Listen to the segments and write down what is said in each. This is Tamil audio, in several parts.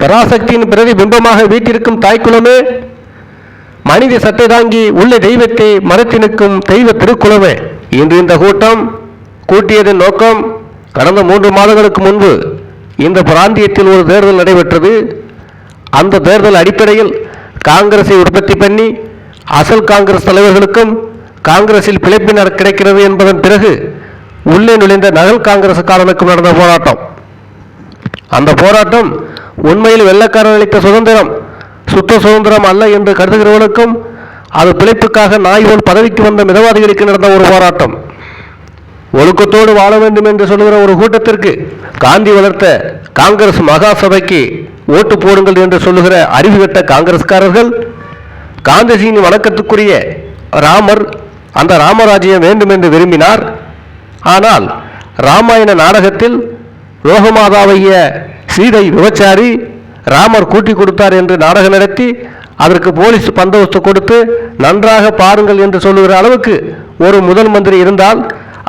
பராசக்தியின் பிரதி பிம்பமாக வீட்டிருக்கும் தாய்க்குலமே. மனித சட்டை தாங்கி உள்ள தெய்வத்தை மரத்தினுக்கும் தெய்வ திருக்குலமே. இன்று இந்த கூட்டம் கூட்டியதன் நோக்கம் கடந்த மூன்று மாதங்களுக்கு முன்பு இந்த பிராந்தியத்தில் ஒரு தேர்தல் நடைபெற்றது. அந்த தேர்தல் அடிப்படையில் காங்கிரஸை உற்பத்தி பண்ணி அசல் காங்கிரஸ் தலைவர்களுக்கும் காங்கிரஸில் பிழைப்பினர் கிடைக்கிறது என்பதன் பிறகு உள்ளே நுழைந்த நகல் காங்கிரசுக்காரனுக்கும் நடந்த போராட்டம். அந்த போராட்டம் உண்மையில் வெள்ளக்காரன் அளித்த சுதந்திரம் சுத்த சுதந்திரம் அல்ல என்று கருதுகிறவனுக்கும் அது பிழைப்புக்காக நாய் போல் பதவிக்கு வந்த மிதவாதிகளுக்கு நடந்த ஒரு போராட்டம். ஒழுக்கத்தோடு வாழ வேண்டும் என்று சொல்லுகிற ஒரு கூட்டத்திற்கு காந்தி வளர்த்த காங்கிரஸ் மகா சபைக்கு ஓட்டு போடுங்கள் என்று சொல்லுகிற அறிவு கட்ட காங்கிரஸ்காரர்கள் காந்திஜியின் வணக்கத்துக்குரிய ராமர் அந்த ராமராஜ்யம் வேண்டும் என்று விரும்பினார். ஆனால் ராமாயண நாடகத்தில் லோகமாதாவைய சீதை விபச்சாரி ராமர் கூட்டி கொடுத்தார் என்று நாடகம் நடத்தி அதற்கு போலீஸ் பந்தோபஸ்து கொடுத்து நன்றாக பாருங்கள் என்று சொல்லுகிற அளவுக்கு ஒரு முதல் மந்திரி இருந்தால்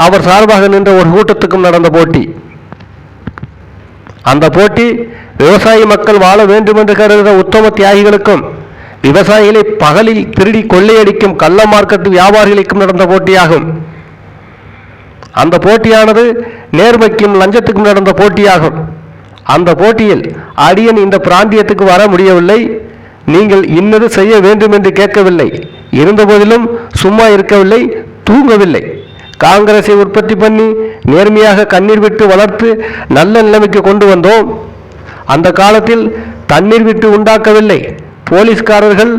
அவர் சார்பாக நின்ற ஒரு கூட்டத்துக்கும் நடந்த போட்டி. அந்த போட்டி விவசாயி மக்கள் வாழ வேண்டும் என்று கருதுகிற உத்தம தியாகிகளுக்கும் விவசாயிகளை பகலில் திருடி கொள்ளையடிக்கும் கள்ள மார்க்கெட் வியாபாரிகளுக்கும் நடந்த போட்டியாகும். அந்த போட்டியானது நேர்மைக்கும் லஞ்சத்துக்கும் நடந்த போட்டியாகும். அந்த போட்டியில் அடியன் இந்த பிராந்தியத்துக்கு வர முடியவில்லை. நீங்கள் இன்னது செய்ய வேண்டும் என்று கேட்கவில்லை. இருந்தபோதிலும் சும்மா இருக்கவில்லை தூங்கவில்லை. காங்கிரஸை உற்பத்தி பண்ணி நேர்மையாக கண்ணீர் விட்டு வளர்த்து நல்ல நிலைமைக்கு கொண்டு வந்தோம். அந்த காலத்தில் தண்ணீர் விட்டு உண்டாக்கவில்லை. போலீஸ்காரர்கள்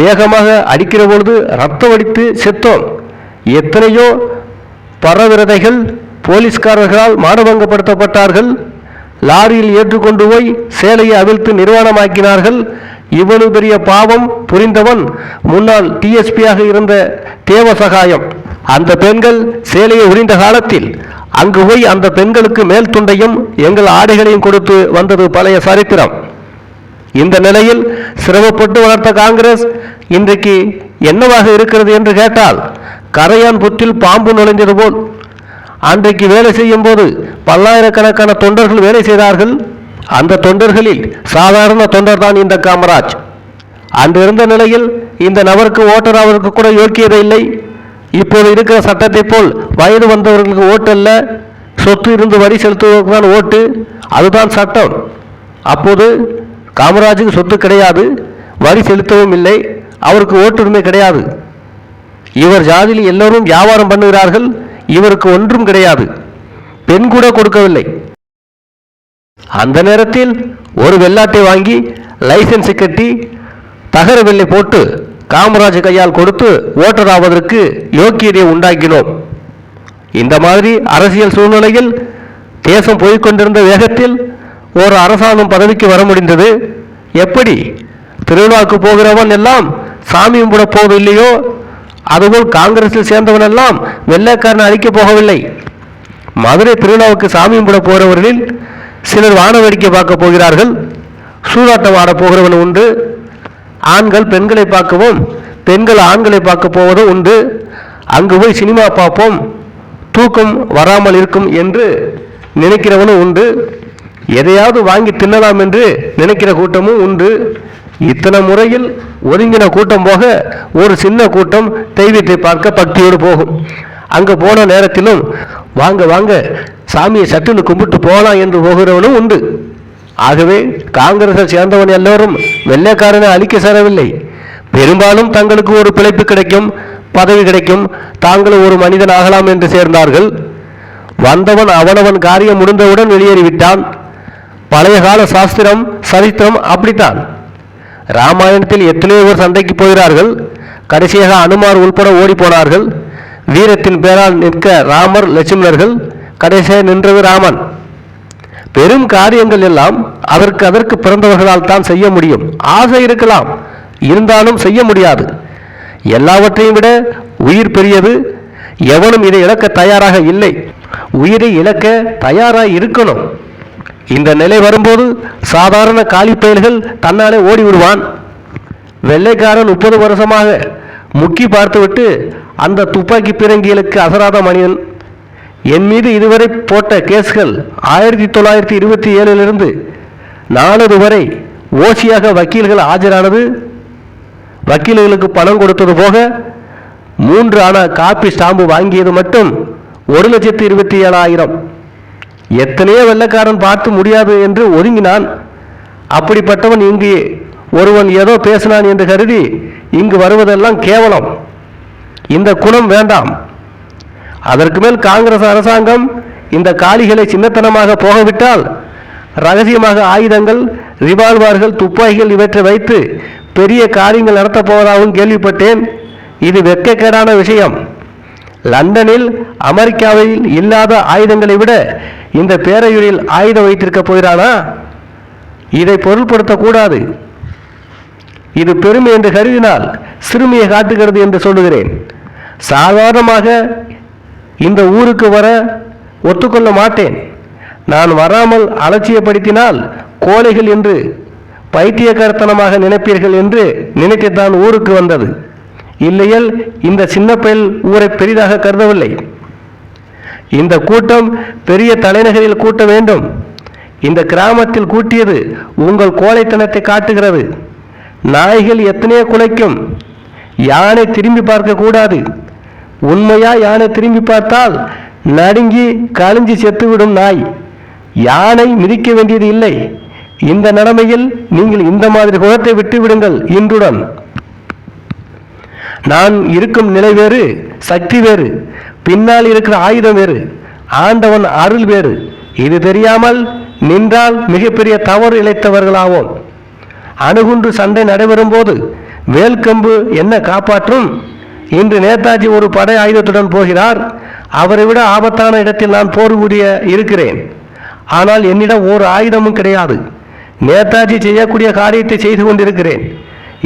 வேகமாக அடிக்கிற பொழுது ரத்தம் அடித்து செத்தோம். எத்தனையோ பரவிரதைகள் போலீஸ்காரர்களால் மானபங்கப்படுத்தப்பட்டார்கள். லாரியில் ஏற்றுக்கொண்டு போய் சேலையை அவிழ்த்து நிர்வாணமாக்கினார்கள். இவ்வளவு பெரிய பாவம் புரிந்தவன் முன்னாள் டிஎஸ்பியாக இருந்த தேவசகாயம். அந்த பெண்கள் சேலையை உரிந்த காலத்தில் அங்கு போய் அந்த பெண்களுக்கு மேல் துண்டையும் எங்கள் ஆடைகளையும் கொடுத்து வந்தது பழைய சரித்திரம். இந்த நிலையில் சிரமப்பட்டு வளர்த்த காங்கிரஸ் இன்றைக்கு என்னவாக இருக்கிறது என்று கேட்டால் கரையான் புற்றில் பாம்பு நுழைந்தது போல். அன்றைக்கு வேலை செய்யும் போது பல்லாயிரக்கணக்கான தொண்டர்கள் வேலை செய்தார்கள். அந்த தொண்டர்களில் சாதாரண தொண்டர் தான் இந்த காமராஜ். அன்று இருந்த நிலையில் இந்த நபருக்கு ஓட்டர் அவருக்கு கூட யோக்கியதை இல்லை. இப்போது இருக்கிற சட்டத்தை போல் வயது வந்தவர்களுக்கு ஓட்டு அல்ல சொத்து இருந்து வரி செலுத்துவதற்கு தான் ஓட்டு. அதுதான் சட்டம். அப்போது காமராஜுக்கு சொத்து கிடையாது. வரி செலுத்தவும் இல்லை. அவருக்கு ஓட்டுரிமை கிடையாது. இவர் ஜாதியில் எல்லோரும் வியாபாரம் பண்ணுகிறார்கள் இவருக்கு ஒன்றும் கிடையாது. பெண் கூட கொடுக்கவில்லை. அந்த நேரத்தில் ஒரு வெள்ளாட்டை வாங்கி லைசன்ஸ் கட்டி தகர வெள்ளை போட்டு காமராஜ் கையால் கொடுத்து ஓட்டர் ஆவதற்கு யோக்கியதை உண்டாக்கினோம். இந்த மாதிரி அரசியல் சூழ்நிலையில் தேசம் போய்க்கொண்டிருந்த வேகத்தில் ஒரு அரசாங்கம் பதவிக்கு வர முடிந்தது. எப்படி? திருவிழாவுக்கு போகிறவன் எல்லாம் சாமி கும்பிட போவதில்லையோ அதுபோல் காங்கிரஸில் சேர்ந்தவன் எல்லாம் வெள்ளைக்காரனை அழிக்கப் போகவில்லை. மதுரை திருவிழாவுக்கு சாமி கும்பிட போகிறவர்களில் சிலர் வான வேடிக்கை பார்க்க போகிறார்கள். சூதாட்டம் ஆட போகிறவன் உண்டு. ஆண்கள் பெண்களை பார்க்கவும் பெண்கள் ஆண்களை பார்க்க போவதும் உண்டு. அங்கு போய் சினிமா பார்ப்போம். தூக்கம் வராமல் இருக்கும் என்று நினைக்கிறவனும் உண்டு. எதையாவது வாங்கி தின்னலாம் என்று நினைக்கிற கூட்டமும் உண்டு. இத்தனை முறையில் ஒதுங்கின கூட்டம் போக ஒரு சின்ன கூட்டம் தெய்வத்தை பார்க்க பக்தியோடு போகும். அங்கே போன நேரத்திலும் வாங்க வாங்க சாமியை சட்டுன்னு கும்பிட்டு போகலாம் என்று போகிறவனும் உண்டு. ஆகவே காங்கிரஸை சேர்ந்தவன் எல்லோரும் வெள்ளைக்காரனை அழிக்க சேரவில்லை. பெரும்பாலும் தங்களுக்கு ஒரு பிழைப்பு கிடைக்கும் பதவி கிடைக்கும். தாங்களும் ஒரு மனிதன் ஆகலாம் என்று சேர்ந்தார்கள். வந்தவன் அவனவன் காரியம் முடிந்தவுடன் வெளியேறிவிட்டான். பழைய கால சாஸ்திரம் சரித்திரம் அப்படித்தான். ராமாயணத்தில் எத்தனையோ பேர் சண்டைக்கு போகிறார்கள். கடைசியாக அனுமார் உள்பட ஓடி போனார்கள். வீரத்தின் பேரால் நிற்க ராமர் லட்சுமணர்கள் கடைசியாக நின்றது ராமன். பெரும் காரியங்கள் எல்லாம் அதற்கு அதற்கு பிறந்தவர்களால் தான் செய்ய முடியும். ஆசை இருக்கலாம். இருந்தாலும் செய்ய முடியாது. எல்லாவற்றையும் விட உயிர் பெரியது. எவனும் இதை இழக்க தயாராக இல்லை. உயிரை இழக்க தயாராக இருக்கணும். இந்த நிலை வரும்போது சாதாரண காலிப்பயல்கள் தன்னாலே ஓடி விடுவான். வெள்ளைக்காரன் முப்பது வருஷமாக முக்கி பார்த்துவிட்டு அந்த துப்பாக்கி பிறங்கிகளுக்கு அசராத மனிதன். என் மீது இதுவரை போட்ட கேஸ்கள் ஆயிரத்தி தொள்ளாயிரத்தி இருபத்தி ஏழிலிருந்து நானூறு வரை ஓசியாக வக்கீல்கள் ஆஜரானது. வக்கீல்களுக்கு பணம் கொடுத்தது போக மூன்று ஆன காப்பி ஸ்டாம்பு வாங்கியது மட்டும் ஒரு லட்சத்து இருபத்தி ஏழாயிரம். எத்தனையோ வெள்ளக்காரன் பார்த்து முடியாது என்று ஒதுங்கினான். அப்படிப்பட்டவன் இங்கு ஒருவன் ஏதோ பேசினான் என்று கருதி இங்கு வருவதெல்லாம் கேவலம். இந்த குணம் வேண்டாம். அதற்கு மேல் காங்கிரஸ் அரசாங்கம் இந்த காளிகளை சின்னத்தனமாக போகவிட்டால் ரகசியமாக ஆயுதங்கள் ரிவால்வார்கள் துப்பாக்கிகள் இவற்றை வைத்து பெரிய காரியங்கள் நடத்தப் போவதாகவும் கேள்விப்பட்டேன். இது வெக்கக்கேடான விஷயம். லண்டனில் அமெரிக்காவில் இல்லாத ஆயுதங்களை விட இந்த பேரையூரில் ஆயுதம் வைத்திருக்க போகிறானா? இதை பொருள்படுத்தக்கூடாது. இது பெருமை என்று கருதினால் சிறுமியை காட்டுகிறது என்று சொல்லுகிறேன். சாதாரணமாக இந்த ஊருக்கு வர ஒத்துக்கொள்ள மாட்டேன். நான் வராமல் அலட்சியப்படுத்தினால் கோழைகள் என்று பைத்தியக்காரத்தனமாக நினைப்பீர்கள் என்று நினைத்துத்தான் ஊருக்கு வந்தது. இல்லையேல் இந்த சின்ன பயல் ஊரை பெரிதாக கருதவில்லை. இந்த கூட்டம் பெரிய தலைநகரில் கூட்ட வேண்டும். இந்த கிராமத்தில் கூட்டியது உங்கள் கோழைத்தனத்தை காட்டுகிறது. நாய்கள் எத்தனையோ குலைக்கும். யானை திரும்பி பார்க்கக்கூடாது உண்மையா யானை திரும்பி பார்த்தால் நடுங்கி கழிஞ்சி செத்துவிடும் நாய். யானை மிதிக்க வேண்டியது இல்லை. இந்த நிலைமையில் நீங்கள் இந்த மாதிரி குணத்தை விட்டு விடுங்கள் இன்றுடன். நான் இருக்கும் நிலை வேறு சக்தி வேறு பின்னால் இருக்கிற ஆயுதம் வேறு ஆண்டவன் அருள் வேறு. இது தெரியாமல் நின்றால் மிகப்பெரிய தவறு இழைத்தவர்களாவோம். அணுகுண்டு சண்டை நடைபெறும் போது வேல்கம்பு என்ன காப்பாற்றும்? இன்று நேதாஜி ஒரு படை ஆயுதத்துடன் போகிறார். அவரை விட ஆபத்தான இடத்தில் நான் போர் புரிய இருக்கிறேன். ஆனால் என்னிடம் ஒரு ஆயுதமும் கிடையாது. நேதாஜி செய்யக்கூடிய காரியத்தை செய்து கொண்டிருக்கிறேன்.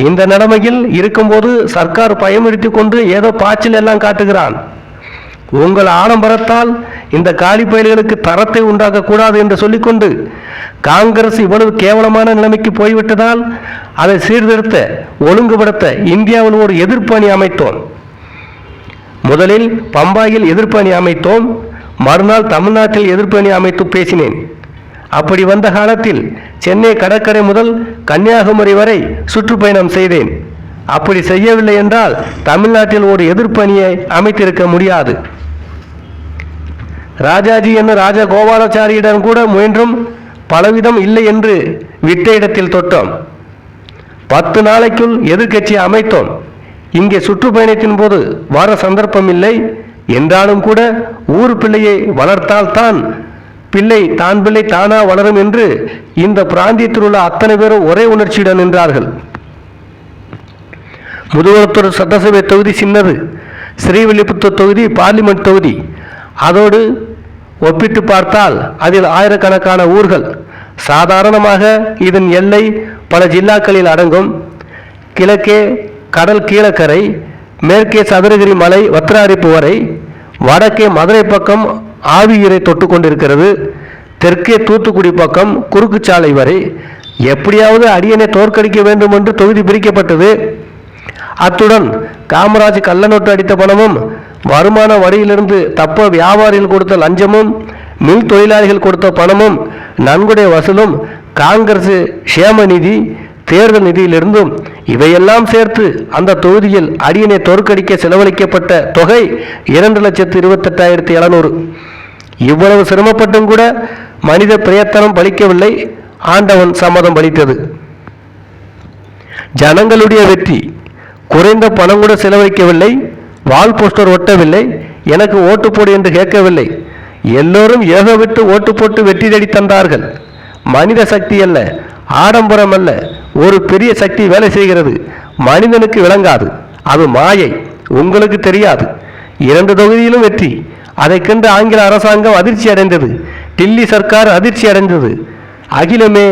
இந்த நிலைமையில் இருக்கும்போது சர்க்கார் பயமுறுத்தி கொண்டு ஏதோ பாய்ச்சல் எல்லாம் காட்டுகிறான். உங்கள் ஆடம்பரத்தால் இந்த காலி பயல்களுக்கு தரத்தை உண்டாக்க கூடாது என்று சொல்லிக்கொண்டு காங்கிரஸ் இவ்வளவு கேவலமான நிலைமைக்கு போய்விட்டதால் அதை சீர்திருத்த ஒழுங்குபடுத்த இந்தியாவில் ஒரு எதிர்ப்பு அணி அமைத்தோம். முதலில் பம்பாயில் எதிர்ப்பு அணி அமைத்தோம். மறுநாள் தமிழ்நாட்டில் எதிர்ப்பு அணி அமைத்து பேசினேன். அப்படி வந்த காலத்தில் சென்னை கடற்கரை முதல் கன்னியாகுமரி வரை சுற்றுப்பயணம் செய்தேன். அப்படி செய்யவில்லை என்றால் தமிழ்நாட்டில் ஒரு எதிர்ப்பணியை அமைத்திருக்க முடியாது. ராஜாஜி என்ன ராஜா கோபாலாச்சாரியிடம் கூட முயன்றும் பலவிதம் இல்லை என்று விட்ட இடத்தில் தொட்டோம். பத்து நாளைக்குள் எதிர்க்கட்சி அமைத்தோம். இங்கே சுற்றுப்பயணத்தின் போது வர சந்தர்ப்பம் இல்லை. என்றாலும் கூட ஊர் பிள்ளையை வளர்த்தால்தான் பிள்ளை தான் பிள்ளை தானா வளரும் என்று இந்த பிராந்தியத்தில் உள்ள அத்தனை பேரும் ஒரே உணர்ச்சியுடன் நின்றார்கள். முதுகுளத்தூர் சட்டசபை தொகுதி சின்னது ஸ்ரீவில்லிபுத்தூர் தொகுதி பார்லிமெண்ட் தொகுதி. அதோடு ஒப்பிட்டு பார்த்தால் அதில் ஆயிரக்கணக்கான ஊர்கள். சாதாரணமாக இதன் எல்லை பல ஜில்லாக்களில் அடங்கும். கிழக்கே கடல் கீழக்கரை மேற்கே சதுரகிரி மலை வத்திராரிப்பு வரை வடக்கே மதுரை பக்கம் ஆவியூரை தொட்டு கொண்டிருக்கிறது. தெற்கே தூத்துக்குடி பக்கம் குறுக்குச்சாலை வரை எப்படியாவது அடியனை தோற்கடிக்க வேண்டும் என்று தொகுதி பிரிக்கப்பட்டது. அத்துடன் காமராஜ் கள்ளநோட்டு அடித்த பணமும் வருமான வரியிலிருந்து தப்ப வியாபாரிகள் கொடுத்த லஞ்சமும் மில் தொழிலாளிகள் கொடுத்த பணமும் நன்கொடை வசூலும் காங்கிரஸ் சேம நிதி தேர்தல் நிதியிலிருந்தும் இவையெல்லாம் சேர்த்து அந்த தொகுதியில் அடியனை தோற்கடிக்க செலவழிக்கப்பட்ட தொகை இரண்டு லட்சத்து இருபத்தெட்டாயிரத்தி எழுநூறு. இவ்வளவு சிரமப்பட்டும் கூட மனித பிரயத்தனம் பலிக்கவில்லை. ஆண்டவன் சம்மதம் பலித்தது. ஜனங்களுடைய வெற்றி. குறைந்த பணம் கூட செலவழிக்கவில்லை. Wall poster ஒட்டவில்லை. எனக்கு ஓட்டு போடு என்று கேட்கவில்லை. எல்லோரும் ஏக விட்டு ஓட்டு போட்டு வெற்றி தேடி தந்தார்கள். மனித சக்தி அல்ல ஆடம்பரம் அல்ல ஒரு பெரிய சக்தி வேலை செய்கிறது. மனிதனுக்கு விளங்காது. அது மாயை. உங்களுக்கு தெரியாது. இரண்டு தொகுதியிலும் வெற்றி. அதை கண்டு ஆங்கில அரசாங்கம் அதிர்ச்சி அடைந்தது. டில்லி சர்க்கார் அதிர்ச்சி அடைந்தது. அகிலமே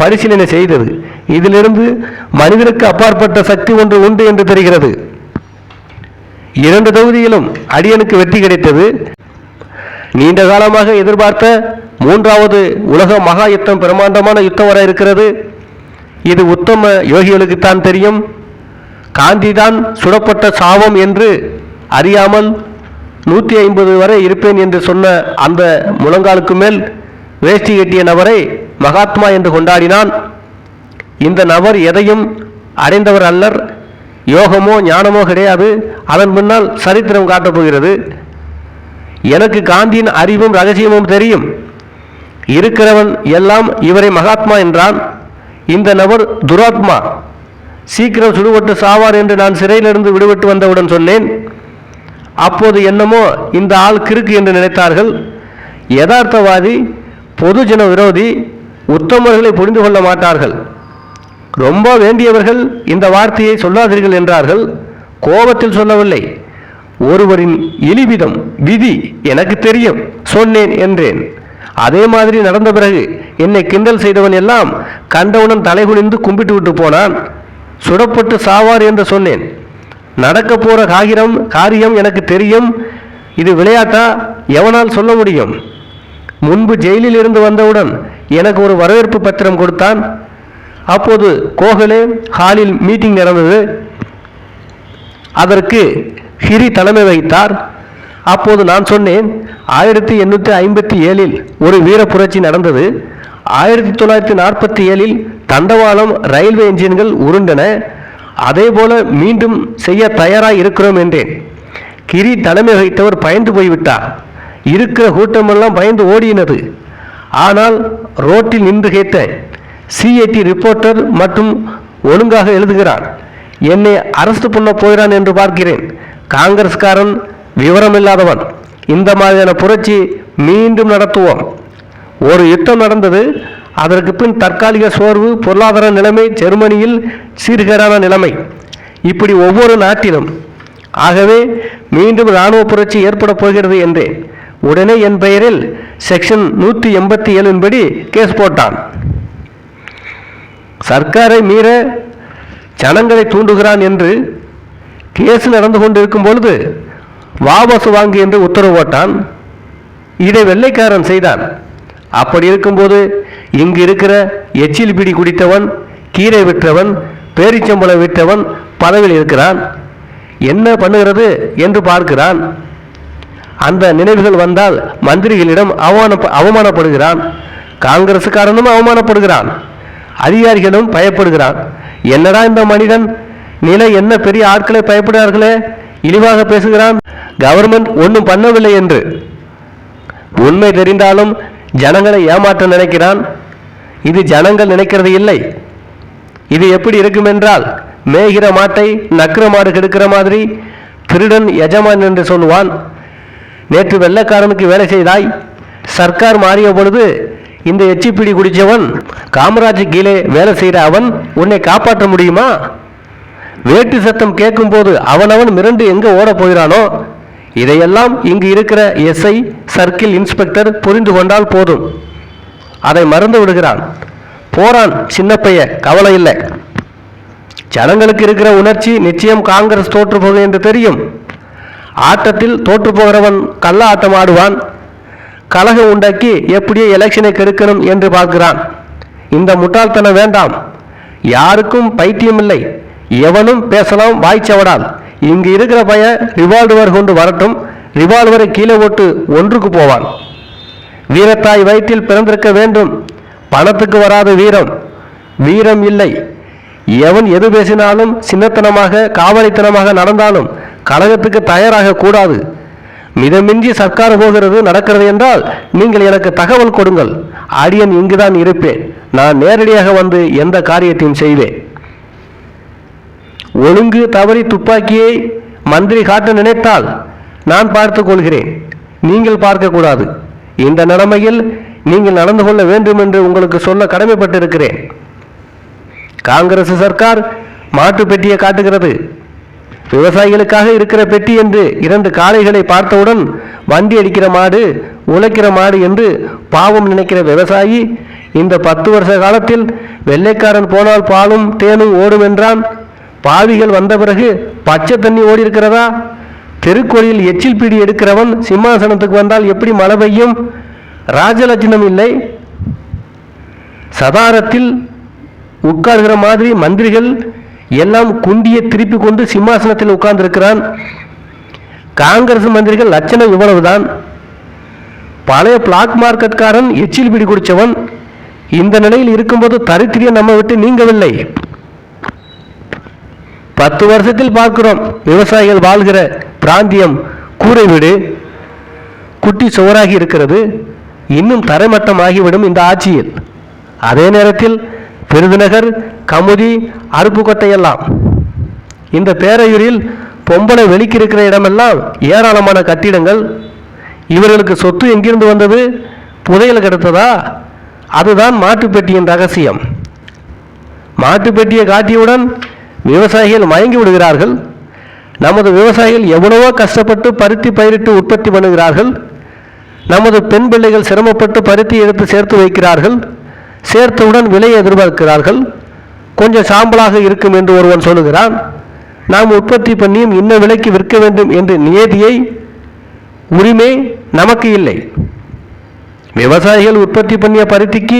பரிசீலனை செய்தது. இதிலிருந்து மனிதனுக்கு அப்பாற்பட்ட சக்தி ஒன்று உண்டு என்று தெரிகிறது. இரண்டு தொகுதியிலும் அடியனுக்கு வெற்றி கிடைத்தது. நீண்ட காலமாக எதிர்பார்த்த மூன்றாவது உலக மகா யுத்தம் பிரம்மாண்டமான யுத்தம் வர இருக்கிறது. இது உத்தம யோகிகளுக்குத்தான் தெரியும். காந்தி தான் சுடப்பட்ட சாபம் என்று அறியாமல் நூற்றி ஐம்பது வரை இருப்பேன் என்று சொன்ன அந்த முழங்காலுக்கு மேல் வேஷ்டி கட்டிய நபரை மகாத்மா என்று கொண்டாடினான். இந்த நபர் எதையும் அடைந்தவர் அல்லர். யோகமோ ஞானமோ கிடையாது. அதன் முன்னால் சரித்திரம் காட்டப்போகிறது. எனக்கு காந்தியின் அறிவும் ரகசியமும் தெரியும். இருக்கிறவன் எல்லாம் இவரை மகாத்மா என்றான். இந்த நபர் துராத்மா. சீக்கிரம் சுடுபட்டு சாவார் என்று நான் சிறையிலிருந்து விடுபட்டு வந்தவுடன் சொன்னேன். அப்போது என்னமோ இந்த ஆள் கிறுக்கு என்று நினைத்தார்கள். யதார்த்தவாதி பொதுஜன விரோதி உத்தமர்களை புரிந்து கொள்ள மாட்டார்கள். ரொம்ப வேண்டியவர்கள் இந்த வார்த்தையை சொல்லாதீர்கள் என்றார்கள். கோபத்தில் சொல்லவில்லை. ஒருவரின் இழிவிதம் விதி எனக்கு தெரியும் சொன்னேன் என்றேன். அதே மாதிரி நடந்த பிறகு என்னை கிண்டல் செய்தவன் எல்லாம் கண்டவுடன் தலைகுனிந்து கும்பிட்டு விட்டு போனான். சுடப்பட்டு சாவார் என்று சொன்னேன். நடக்க போகிற காகிரம் காரியம் எனக்கு தெரியும். இது விளையாட்டா? எவனால் சொல்ல முடியும்? முன்பு ஜெயிலில் இருந்து வந்தவுடன் எனக்கு ஒரு வரவேற்பு பத்திரம் கொடுத்தான். அப்போது கோகலே ஹாலில் மீட்டிங் நடந்தது. அதற்கு ஹிரி தலைமை வகித்தார். அப்போது நான் சொன்னேன் ஆயிரத்தி எண்ணூற்றி ஐம்பத்தி ஏழில் ஒரு வீர புரட்சி நடந்தது. ஆயிரத்தி தொள்ளாயிரத்தி நாற்பத்தி ஏழில் தண்டவாளம் ரயில்வே என்ஜின்கள் உருண்டன. அதே போல மீண்டும் செய்ய தயாராக இருக்கிறோம் என்றேன். கிரி தலைமை வகித்தவர் பயந்து போய்விட்டார். இருக்கிற கூட்டமெல்லாம் பயந்து ஓடினது. ஆனால் ரோட்டில் நின்று கேட்டேன். சிஐடி ரிப்போர்ட்டர் மற்றும் ஒழுங்காக எழுதுகிறான் என்னை அரஸ்ட் பண்ண போகிறான் என்று பார்க்கிறேன். காங்கிரஸ்காரன் விவரமில்லாதவன். இந்த மாதிரியான புரட்சி மீண்டும் நடத்துவோம். ஒரு யுத்தம் நடந்தது. அதற்கு பின் தற்காலிக சோர்வு பொருளாதார நிலைமை ஜெர்மனியில் சீர்கேடான நிலைமை. இப்படி ஒவ்வொரு நாட்டிலும். ஆகவே மீண்டும் இராணுவ புரட்சி ஏற்பட போகிறது என்றே. உடனே என் பெயரில் செக்ஷன் நூற்றி எண்பத்தி ஏழின்படி கேஸ் போட்டான். சர்க்காரை மீற ஜனங்களை தூண்டுகிறான் என்று கேஸ் நடந்து கொண்டிருக்கும் பொழுது வாபசு வாங்கு என்று உத்தரவு போட்டான். இதை வெள்ளைக்காரன் செய்தான். அப்படி இருக்கும்போது இங்கு இருக்கிற எச்சில் பிடி குடித்தவன் கீரை விற்றவன் பேரிச்சம்பளம் விற்றவன் பதவியில் இருக்கிறான். என்ன பண்ணுகிறது என்று பார்க்கிறான். அந்த நினைவுகள் வந்தால் மந்திரிகளிடம் அவமான அவமானப்படுகிறான். காங்கிரசுக்காரனும் அவமானப்படுகிறான். அதிகாரிகளும் பயப்படுகிறான். என்னடா இந்த மனிதன்? நிலை என்ன பெரிய ஆட்களை பயப்படுகிறார்களே? இழிவாக பேசுகிறான். கவர்மெண்ட் ஒன்றும் பண்ணவில்லை என்று. உண்மை தெரிந்தாலும் ஜனங்களை ஏமாற்ற நினைக்கிறான்? இது ஜனங்கள் நினைக்கிறது இல்லை. இது எப்படி இருக்கும் என்றால் மேய்கிற மாட்டை நக்கிற மாடு கெடுக்கிற மாதிரி திருடன் எஜமான் என்று சொல்லுவான். நேற்று வெள்ளைக்காரனுக்கு வேலை செய்தாய். சர்க்கார் மாறிய பொழுது இந்த எச்சிப்பிடி குடித்தவன் காமராஜ் கீழே வேலை செய்கிற அவன் உன்னை காப்பாற்ற முடியுமா? வேட்டு சத்தம் கேட்கும்போது அவனவன் மிரண்டு எங்கே ஓட போகிறானோ? இதையெல்லாம் இங்கு இருக்கிற எஸ்ஐ சர்க்கிள் இன்ஸ்பெக்டர் புரிந்து கொண்டால் போதும். அதை மறந்து விடுகிறான். போறான் சின்ன பைய கவலை இல்லை. ஜனங்களுக்கு இருக்கிற உணர்ச்சி நிச்சயம் காங்கிரஸ் தோற்று போகும் என்று தெரியும். ஆட்டத்தில் தோற்று போகிறவன் கள்ள ஆட்டம் ஆடுவான். கலகம் உண்டாக்கி எப்படியே எலெக்ஷனை கெடுக்கணும் என்று பார்க்கிறான். இந்த முட்டாள்தனம் வேண்டாம். யாருக்கும் பைத்தியம் இல்லை எவனும் பேசலாம் வாய்ச்சவடால் இங்கு இருக்கிற பையன் ரிவால்வர் கொண்டு வரட்டும். ரிவால்வரை கீழே ஓட்டு ஒன்றுக்கு போவான். வீரத்தாய் வயிற்றில் பிறந்திருக்க வேண்டும். பணத்துக்கு வராத வீரம். வீரம் இல்லை. எவன் எது பேசினாலும் சின்னத்தனமாக காவலித்தனமாக நடந்தாலும் கழகத்துக்கு தயாராக கூடாது. மிதமின்றி சர்க்கார் போகிறது நடக்கிறது என்றால் நீங்கள் எனக்கு தகவல் கொடுங்கள். அடியன் இங்குதான் இருப்பேன். நான் நேரடியாக வந்து எந்த காரியத்தையும் செய்வேன். ஒழுங்கு தவறி துப்பாக்கியை மந்திரி காட்ட நினைத்தால் நான் பார்த்து கொள்கிறேன். நீங்கள் பார்க்கக்கூடாது. இந்த நிலைமையில் நீங்கள் நடந்து கொள்ள வேண்டும் என்று உங்களுக்கு சொல்ல கடமைப்பட்டிருக்கிறேன். காங்கிரஸ் சர்க்கார் மாட்டு பெட்டியை காட்டுகிறது. விவசாயிகளுக்காக இருக்கிற பெட்டி என்று இரண்டு காளைகளை பார்த்தவுடன் வண்டி அடிக்கிற மாடு உழைக்கிற மாடு என்று பாவம் நினைக்கிற விவசாயி இந்த பத்து வருஷ காலத்தில் வெள்ளைக்காரன் போனால் பாலும் தேனும் ஓடும் என்றான். பாவிகள் வந்த பிறகு பச்சை தண்ணி ஓடி இருக்கிறதா? தெருக்கோழியில் எச்சில் பிடி எடுக்கிறவன் சிம்மாசனத்துக்கு வந்தால் எப்படி மழை பெய்யும்? ராஜலட்சணம் இல்லை. சதாரத்தில் உட்கார்கிற மாதிரி மந்திரிகள் எல்லாம் குண்டியை திருப்பி கொண்டு சிம்மாசனத்தில் உட்கார்ந்திருக்கிறான். காங்கிரஸ் மந்திரிகள் லட்சணம் இவ்வளவுதான். பழைய பிளாக் மார்க்கெட்காரன் எச்சில் பிடி குடித்தவன் இந்த நிலையில் இருக்கும்போது தரித்திரியை நம்ம விட்டு நீங்கவில்லை. பத்து வருஷத்தில் பார்க்கிறோம். விவசாயிகள் வாழ்கிற பிராந்தியம் கூரை வீடு குட்டி சுவராகி இருக்கிறது. இன்னும் தரைமட்டமாகிவிடும் இந்த ஆட்சியில். அதே நேரத்தில் விருதுநகர் கமுதி அருப்புக்கோட்டையெல்லாம் இந்த பேரையூரில் பொம்பளை வெளிக்கு இருக்கிற இடமெல்லாம் ஏராளமான கட்டிடங்கள். இவர்களுக்கு சொத்து எங்கிருந்து வந்தது? புதையல் கிடைத்ததா? அதுதான் மாட்டுப்பெட்டியின் ரகசியம். மாட்டுப்பெட்டியை காட்டியவுடன் விவசாயிகள் மயங்கி விடுகிறார்கள். நமது விவசாயிகள் எவ்வளவோ கஷ்டப்பட்டு பருத்தி பயிரிட்டு உற்பத்தி பண்ணுகிறார்கள். நமது பெண் பிள்ளைகள் சிரமப்பட்டு பருத்தி எடுத்து சேர்த்து வைக்கிறார்கள். சேர்த்தவுடன் விலையை எதிர்பார்க்கிறார்கள். கொஞ்சம் சாம்பலாக இருக்கும் என்று ஒருவன் சொல்லுகிறான். நாம் உற்பத்தி பண்ணியும் இன்ன விலைக்கு விற்க வேண்டும் என்ற நியதியை உரிமை நமக்கு இல்லை. விவசாயிகள் உற்பத்தி பண்ணிய பருத்திக்கு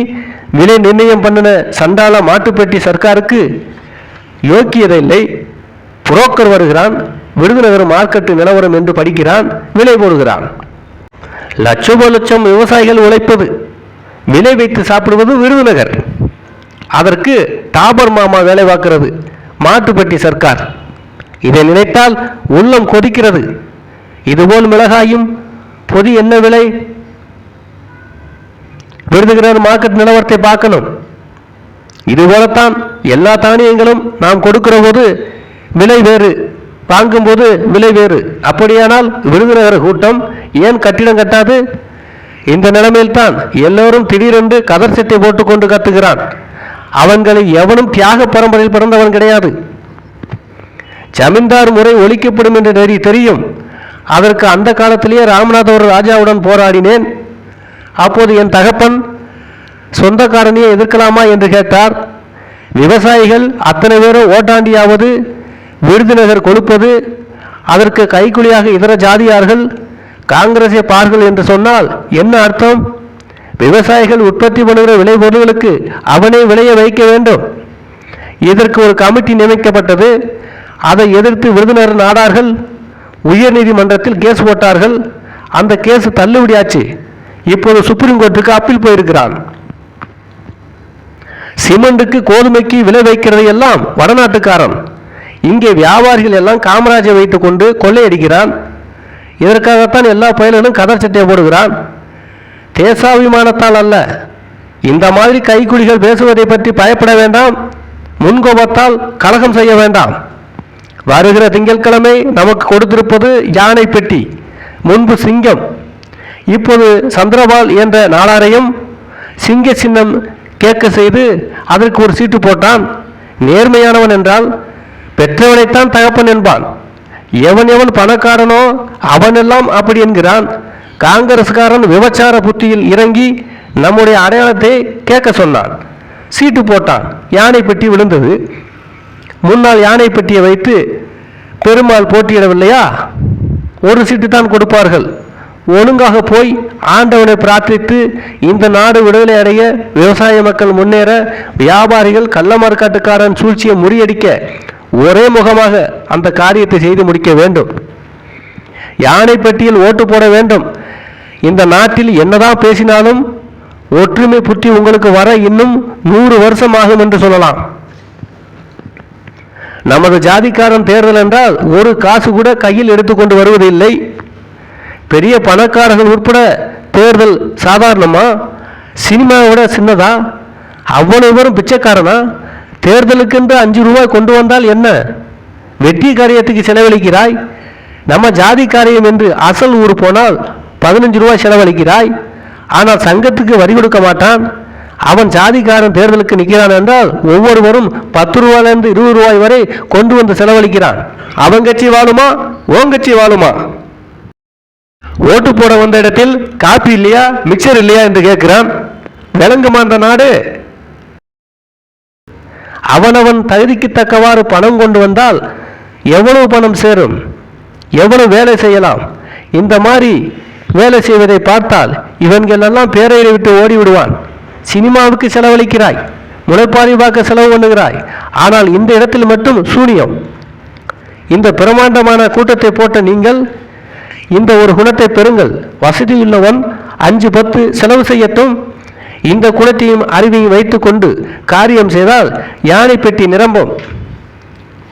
விலை நிர்ணயம் பண்ணின சண்டாள மாட்டுப்பெட்டி சர்க்காருக்கு யோக்கியதை இல்லை புரோக்கர் வருகிறான் விருதுநகர் மார்க்கெட்டு நிலவரம் என்று படிக்கிறான் விலை போடுகிறான். லட்சோப லட்சம் விவசாயிகள் உழைப்பது விலை வைத்து சாப்பிடுவது விருதுநகர். அதற்கு டாபர் மாமா வேலை பார்க்கிறது மாட்டுப்பட்டி சர்க்கார். இதை நினைத்தால் உள்ளம் கொதிக்கிறது. இதுபோல் மிளகாயும் பொதி என்ன விலை? விருதுகிறார் மார்க்கெட் நிலவரத்தை பார்க்கணும். இதுபோலத்தான் எல்லா தானியங்களும் நாம் கொடுக்கிற போது விலை வேறு வாங்கும்போது விலை வேறு. அப்படியானால் விருதுநகர் கூட்டம் ஏன் கட்டிடம் கட்டாது? இந்த நிலைமையில்தான் எல்லோரும் திடீரென்று கதர் சட்டை போட்டுக்கொண்டு கத்துகிறான். அவன்களில் எவனும் தியாக பரம்பரையில் பிறந்தவன் கிடையாது. ஜமீன்தார் முறை ஒழிக்கப்படும் என்று நெறி தெரியும். அதற்கு அந்த காலத்திலேயே ராமநாதபுரம் ராஜாவுடன் போராடினேன். அப்போது என் தகப்பன் சொந்தக்காரனையே எதிர்க்கலாமா என்று கேட்டார். விவசாயிகள் அத்தனை பேரும் ஓட்டாண்டியாவது விருதுநகர் கொழுப்பது அதற்கு கைக்குலியாக இதர ஜாதியார்கள் காங்கிரஸை பார்கள் என்று சொன்னால் என்ன அர்த்தம்? விவசாயிகள் உற்பத்தி பண்ணுகிற விளை பொருள்களுக்கு அவனே விளைய வைக்க வேண்டும். இதற்கு ஒரு கமிட்டி நியமிக்கப்பட்டது. அதை எதிர்த்து விருதுநகர் நாடார்கள் உயர்நீதிமன்றத்தில் கேஸ் போட்டார்கள். அந்த கேஸ் தள்ளுபடியாச்சு. இப்போது சுப்ரீம் கோர்ட்டுக்கு அப்பீல் போயிருக்கிறான். சிமெண்ட்டுக்கு கோதுமைக்கு விலை வைக்கிறது எல்லாம் வடநாட்டுக்காரன். இங்கே வியாபாரிகள் எல்லாம் காமராஜை வைத்துக்கொண்டு கொள்ளையடிக்கிறான். இதற்காகத்தான் எல்லா பயல்களும் கதர் சட்டையை போடுகிறான். தேசாபிமானத்தால் அல்ல. இந்த மாதிரி கைக்குலிகள் பேசுவதை பற்றி பயப்பட வேண்டாம். முன்கோபத்தால் கலகம் செய்ய வேண்டாம். வருகிற திங்கட்கிழமை நமக்கு கொடுத்திருப்பது யானை பெட்டி முன்பு சிங்கம் இப்போது சந்திரபால் என்ற நாளாரையும் சிங்க சின்னம் கேட்க செய்து அதற்கு ஒரு சீட்டு போட்டான். நேர்மையானவன் என்றால் பெற்றவனைத்தான் தகப்பன் என்பான். எவன் எவன் பணக்காரனோ அவனெல்லாம் அப்படி என்கிறான். காங்கிரஸ்காரன் விபச்சார புத்தியில் இறங்கி நம்முடைய அடையாளத்தை கேட்க சொன்னான். சீட்டு போட்டான். யானை பெட்டி விழுந்தது. முன்னால் யானை பெட்டியை வைத்து பெருமாள் போட்டியிடவில்லையா? ஒரு சீட்டு தான் கொடுப்பார்கள். ஒழுங்காக போய் ஆண்டவனை பிரார்த்தித்து இந்த நாடு விடுதலை அடைய விவசாய மக்கள் முன்னேற வியாபாரிகள் கள்ள மார்க்காட்டுக்காரன் சூழ்ச்சியை முறியடிக்க ஒரே முகமாக அந்த காரியத்தை செய்து முடிக்க வேண்டும். யானை பெட்டியில் ஓட்டு போட வேண்டும். இந்த நாட்டில் என்னதான் பேசினாலும் ஒற்றுமை புற்றி உங்களுக்கு வர இன்னும் நூறு வருஷம் ஆகும் என்று சொல்லலாம். நமது ஜாதிக்காரன் தேர்தல் என்றால் ஒரு காசு கூட கையில் எடுத்துக்கொண்டு வருவதில்லை. பெரிய பணக்காரர்கள் உட்பட தேர்தல் சாதாரணமா? சினிமாவை விட சின்னதா? அவ்வளவு பேரும் பிச்சைக்காரனா? தேர்தலுக்கென்று அஞ்சு ரூபாய் கொண்டு வந்தால் என்ன? வெற்றி காரியத்துக்கு செலவழிக்கிறாய்? நம்ம ஜாதி காரியம் என்று அசல் ஊர் போனால் பதினஞ்சு ரூபாய் செலவழிக்கிறாய்? ஆனால் சங்கத்துக்கு வரி கொடுக்க மாட்டான்? அவன் ஜாதிக்காரன் தேர்தலுக்கு நிற்கிறான் என்றால் ஒவ்வொருவரும் பத்து ரூபாயிலிருந்து இருபது ரூபாய் வரை கொண்டு வந்து செலவழிக்கிறான். அவன் கட்சி வாழுமா? ஓங்கட்சி வாழுமா? ஓட்டு போட வந்த இடத்தில் காப்பி இல்லையா மிக்சர் இல்லையா என்று கேட்கிறான். விளங்குமா அந்த நாடு? அவனவன் தகுதிக்கு தக்கவாறு பணம் கொண்டு வந்தால் எவ்வளவு பணம் சேரும்? எவ்வளவு வேலை செய்யலாம்? இந்த மாதிரி வேலை செய்வதை பார்த்தால் இவன்கள் எல்லாம் பேரையை விட்டு ஓடி விடுவான் சினிமாவுக்கு செலவழிக்கிறாய் முளைப்பாரி பார்க்க செலவு பண்ணுகிறாய். ஆனால் இந்த இடத்தில் மட்டும் சூனியம். இந்த பிரமாண்டமான கூட்டத்தை போட்ட நீங்கள் இந்த ஒரு குணத்தை பெறுங்கள். வசதி உள்ளவன் அஞ்சு பத்து செலவு செய்யட்டும். இந்த குணத்தையும் அறிவையும் வைத்துக்கொண்டு காரியம் செய்தால் யானை பெட்டி நிரம்பும்.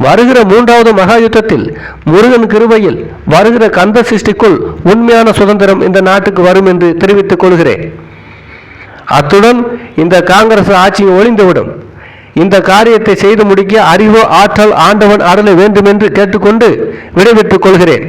வருகிற மூன்றாவது மகா யுத்தத்தில் முருகன் கிருபையில் வருகிற கந்த சிருஷ்டிக்குள் உண்மையான சுதந்திரம் இந்த நாட்டுக்கு வரும் என்று தெரிவித்துக் கொள்கிறேன். அத்துடன் இந்த காங்கிரஸ் ஆட்சியும் ஒளிந்துவிடும் இந்த காரியத்தை செய்து முடிக்க அறிவு ஆற்றல் ஆண்டவன் அருள வேண்டும் என்று கேட்டுக்கொண்டு விடைபெற்றுக் கொள்கிறேன்.